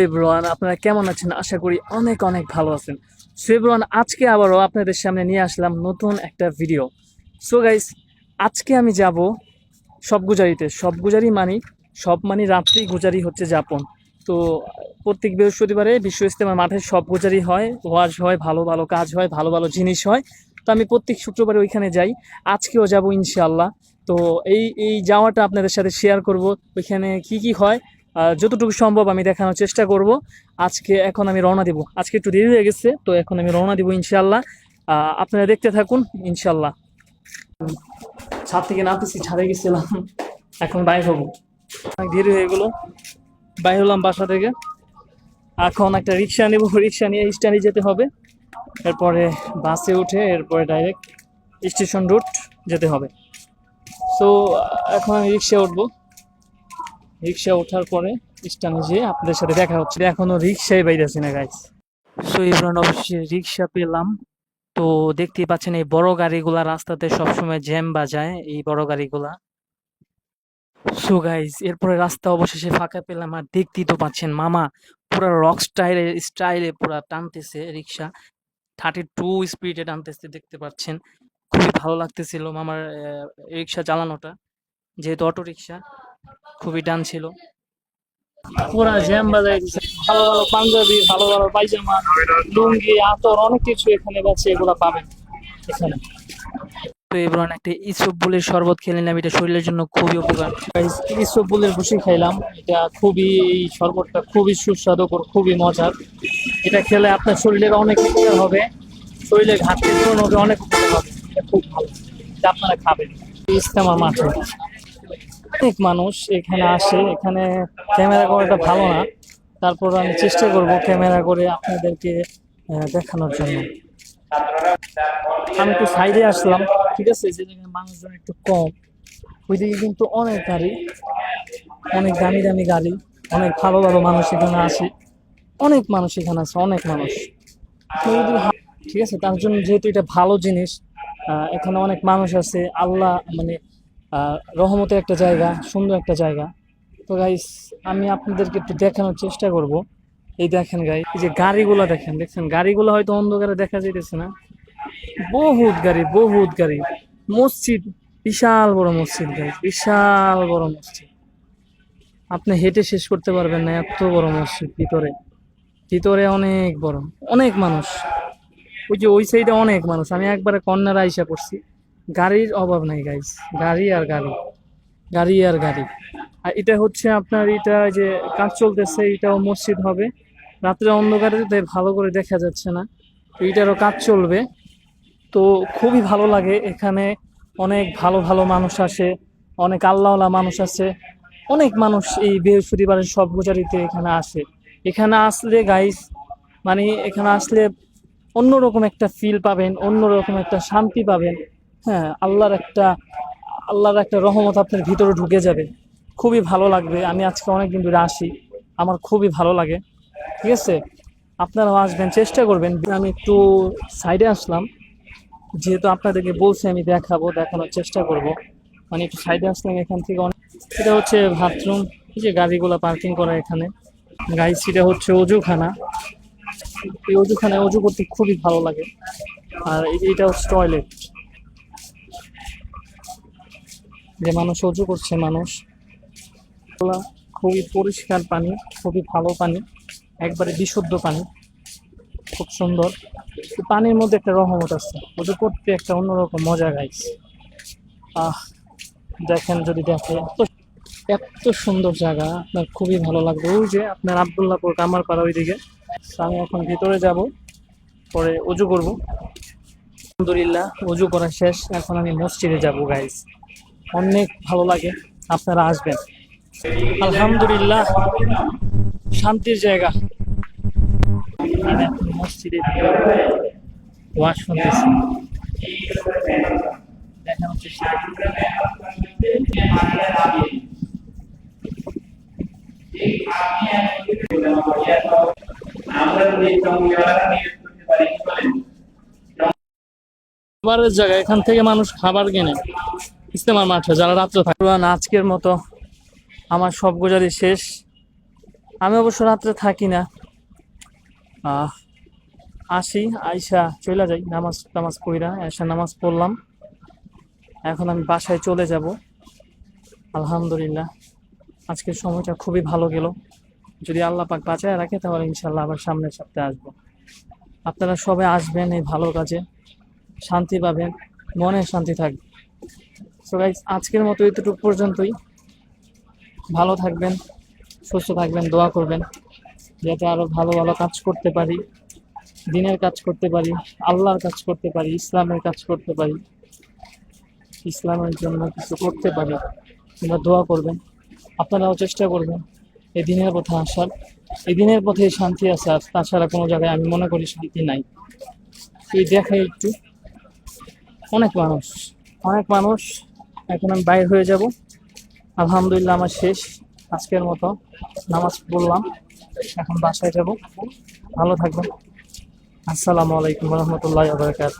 Everyone, আপনারা কেমন আছেন? আশা করি অনেক অনেক ভালো আছেন। সো এভরিওয়ান, আজকে আবারও আপনাদের সামনে নিয়ে আসলাম নতুন একটা ভিডিও। সো গাইস, আজকে আমি যাব সব গুজারিতে সব গুজারি মানি সব মানি রাত্রি গুজারি হচ্ছে যাপন। তো প্রত্যেক বৃহস্পতিবারে বিশ্ব ইস্তেমার মাঠে সব গুজারি হয়, ওয়াজ হয়, ভালো ভালো কাজ হয়, ভালো ভালো জিনিস হয়। তো আমি প্রত্যেক শুক্রবারে ওইখানে যাই। আজকেও যাব ইনশাআল্লাহ। তো এই এই যাওয়াটা আপনাদের সাথে শেয়ার করব। ওইখানে কি কি হয় যতটুকু সম্ভব আমি দেখানোর চেষ্টা করব। আজকে এখন আমি রওনা দিব। আজকে একটু দেরি হয়ে গেছে, তো এখন আমি রওনা দিব ইনশাল্লাহ আপনারা দেখতে থাকুন ইনশাল্লাহ ছাদ থেকে নামতেছি, ছাদে গেছিলাম, এখন বাইর হব। অনেক দেরি হয়ে গেলো, বাইর হলাম বাসা থেকে। এখন একটা রিক্সা নেব, রিক্সা নিয়ে স্ট্যান্ডে যেতে হবে। এরপরে বাসে উঠে এরপরে ডাইরেক্ট স্টেশন রুট যেতে হবে। সো এখন আমি রিক্সা উঠবো। রিক্সা ওঠার পরে স্ট্যান্ডে যেয়ে আপনাদের সাথে দেখা হচ্ছে। এখনও রিক্সায় বাইরেছি না গাইস সো ইমরান অবশ্যই রিক্সা পেলাম। তো দেখতেই পাচ্ছেন, এই বড় গাড়িগুলা রাস্তাতে সবসময় জ্যাম বাজায়, এই বড় গাড়িগুলা। সো গাইস এরপরে রাস্তা অবশেষে ফাঁকা পেলাম আর দেখতেই তো পাচ্ছেন, মামা পুরো রক স্টাইলে স্টাইলে পুরো টানতেছে রিক্সা। থার্টি টু স্পিডে টানতেছে, দেখতে পাচ্ছেন। খুবই ভালো লাগতেছিল মামার রিক্সা চালানোটা, যেহেতু অটো রিক্সা। খুবই টান ছিল। পুরা জ্যাম বাজাই দিছে। ভালো ভালো পাঞ্জাবি ভালো ভালো পায়জামা লুঙ্গি আতর অনেক কিছু এখানে বাচ্ছে এগুলা পাবেন এখানে। তো এবার একটা ইসবগুলের শরবত খেলে নিলাম এটা শরীরের জন্য খুবই উপকার। ইসবগুলের ভুসি খাইলাম এটা খুবই এই শরবতটা খুবই সুস্বাদু খুবই মজার। এটা খেলে আপনার শরীরের অনেক উপকার হবে শরীরের ঘাটতি পূরণ হবে অনেক উপকার হবে। এটা খুব ভালো এটা আপনারা খাবেন। ইস্তেমা মাঠে। অনেক মানুষ এখানে আসে। এখানে ক্যামেরা করাটা ভালো না। তারপর আমি চেষ্টা করব ক্যামেরা করে আপনাদেরকে দেখানোর জন্য। আমি একটু সাইডে আসলাম, ঠিক আছে? যে মানুষজন একটু কম, ওইদিকে কিন্তু অনেক গাড়ি, অনেক দামি দামি গাড়ি, অনেক ভালো ভালো মানুষ এখানে আসে। অনেক মানুষ এখানে আছে অনেক মানুষ। ঠিক আছে? তার জন্য যেহেতু এটা ভালো জিনিস এখানে অনেক মানুষ আছে। আল্লাহ মানে রহমতের একটা জায়গা, সুন্দর একটা জায়গা। তো গাইস আমি আপনাদেরকে একটু দেখানোর চেষ্টা করব। এই দেখেন গাই এই যে গাড়িগুলো দেখেন, দেখছেন? গাড়িগুলো হয়তো অন্ধকারে দেখা যাইতেছে না। বহুত গাড়ি বহুত গাড়ি। মসজিদ, বিশাল বড় মসজিদ গাই বিশাল বড় মসজিদ। আপনি হেঁটে শেষ করতে পারবেন না এত বড় মসজিদ ভিতরে। ভিতরে অনেক বড়, অনেক মানুষ। ওই যে ওই সাইডে অনেক মানুষ। আমি একবারে কর্নার আইসা পড়ছি। গাড়ির অভাব নাই গাইস গাড়ি আর গাড়ি। গাড়ি আর গাড়ি। আর এটা হচ্ছে আপনার, এটা যে কাজ চলতেছে, এটাও মসজিদ হবে। রাত্রে অন্ধকারে তাই ভালো করে দেখা যাচ্ছে না। তো এটারও কাজ চলবে। তো খুবই ভালো লাগে এখানে। অনেক ভালো ভালো মানুষ আসে। অনেক আল্লাহওয়ালা মানুষ আছে। অনেক মানুষ এই বৃহস্পতিবারের সব গুজারিতে এখানে আসে। এখানে আসলে গাইস মানে এখানে আসলে অন্যরকম একটা ফিল পাবেন, অন্যরকম একটা শান্তি পাবেন। হ্যাঁ আল্লাহর একটা আল্লাহর একটা রহমত আপনার ভিতরে ঢুকে যাবে। খুবই ভালো লাগবে। আমি আজকে অনেকদিন ধরে আসি। আমার খুবই ভালো লাগে। ঠিক আছে? আপনারাও আসবেন, চেষ্টা করবেন। আমি একটু সাইডে আসলাম। যেহেতু আপনাদেরকে বলছি, আমি দেখাবো, দেখানোর চেষ্টা করব। মানে একটু সাইডে আসলাম এখান থেকে অনেক। এটা হচ্ছে বাথরুম এই যে গাড়িগুলো পার্কিং করা এখানে। গাড়ি সেটা হচ্ছে অজুখানা। এই অজুখানায় অজু করতে খুবই ভালো লাগে। আর এটা হচ্ছে টয়লেট যে মানুষ অজু করছে মানুষ। খুবই পরিষ্কার পানি, খুবই ভালো পানি, একবারে বিশুদ্ধ পানি, খুব সুন্দর। পানির মধ্যে একটা রহমত আছে। অজু করতে একটা অন্যরকম মজা গাইছে আহ, দেখেন যদি দেখে এত সুন্দর জায়গা, আপনার খুবই ভালো লাগবে। ওই যে আপনার আবদুল্লাপুর কামারপাড়া ওইদিকে। আমি এখন ভিতরে যাব, পরে অজু করব। আলহামদুলিল্লাহ অজু করা শেষ। এখন আমি মসজিদে যাব গাইস অনেক ভালো লাগে, আপনারা আসবেন। আলহামদুলিল্লাহ, শান্তির জায়গা। মসজিদে ওয়াজ শুনতেছি। খাবারের জায়গা, এখান থেকে মানুষ খাবার কেনে। ইস্তেমার মাঠে যারা রাত্রে থাকে। আজকের মতো আমার সব গোজারি শেষ। আমি অবশ্য রাত্রে থাকি না। আসি, আইসা চলে যাই, নামাজ টামাজ পড়া এসে নামাজ পড়লাম। এখন আমি বাসায় চলে যাব। আলহামদুলিল্লাহ, আজকের সময়টা খুবই ভালো গেল। যদি আল্লাহ পাক বাঁচায় রাখে, তাহলে ইনশাল্লাহ আবার সামনের সপ্তাহে আসব। আপনারা সবাই আসবেন এই ভালো কাজে। শান্তি পাবেন, মনে শান্তি থাকবে। সো গাইজ আজকের মতো এতটুকু পর্যন্তই। ভালো থাকবেন, সুস্থ থাকবেন, দোয়া করবেন, যাতে আরও ভালো ভালো কাজ করতে পারি, দিনের কাজ করতে পারি, আল্লাহর কাজ করতে পারি, ইসলামের কাজ করতে পারি, ইসলামের জন্য কিছু করতে পারি তোমরা দোয়া করবেন, আপনারাও চেষ্টা করবেন, এই দিনের পথে আসার। এই দিনের পথে শান্তি আছে, আর তাছাড়া কোনো জায়গায় আমি মনে করি শান্তি নাই। এই দেখাই একটু। অনেক মানুষ অনেক মানুষ এখন আমি বাইর হয়ে যাব। আলহামদুলিল্লাহ আমার শেষ। আজকের মতো নামাজ পড়লাম। এখন বাসায় যাব। ভালো থাকবেন। আসসালামু আলাইকুম রহমতুল্লাহ বারকাত